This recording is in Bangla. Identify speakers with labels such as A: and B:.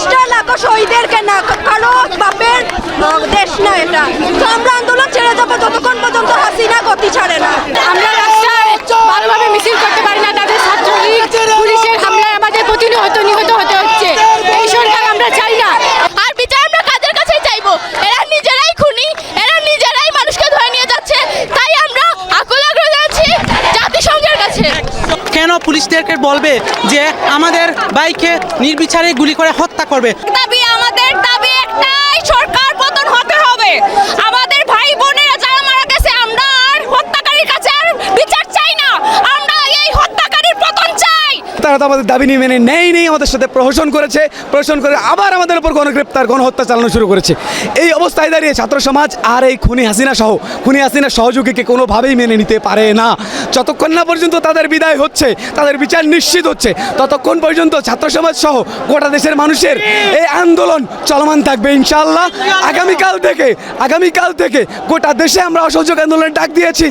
A: দেশটা লাগো শহীদেরকে না কারও বাপের দেশ না এটা। তো আমরা আন্দোলন ছেড়ে যাব যতক্ষণ পর্যন্ত হাসিনা গতি ছাড়ে না।
B: পুলিশদেরকে বলবে যে আমাদের বাইকে নির্বিচারে গুলি করে হত্যা করবে।
C: দাবি আমাদের
D: তারা তো আমাদের দাবি নিয়ে মেনে নেই নেই, আমাদের সাথে প্রহসন করেছে, প্রহসন করে আবার আমাদের উপর গণগ্রেপ্তার, গণহত্যা চালানো শুরু করেছে। এই অবস্থায় দাঁড়িয়ে ছাত্র সমাজ আর এই খুনি হাসিনা সহ, খুনি হাসিনা সহযোগীকে কোনোভাবেই মেনে নিতে পারে না। যতক্ষণ না পর্যন্ত তাদের বিদায় হচ্ছে, তাদের বিচার নিশ্চিত হচ্ছে, ততক্ষণ পর্যন্ত ছাত্র সমাজ সহ গোটা দেশের মানুষের এই আন্দোলন চলমান থাকবে ইনশাল্লাহ আগামীকাল থেকে আগামীকাল থেকে গোটা দেশে আমরা অসহযোগ আন্দোলনের ডাক দিয়েছি।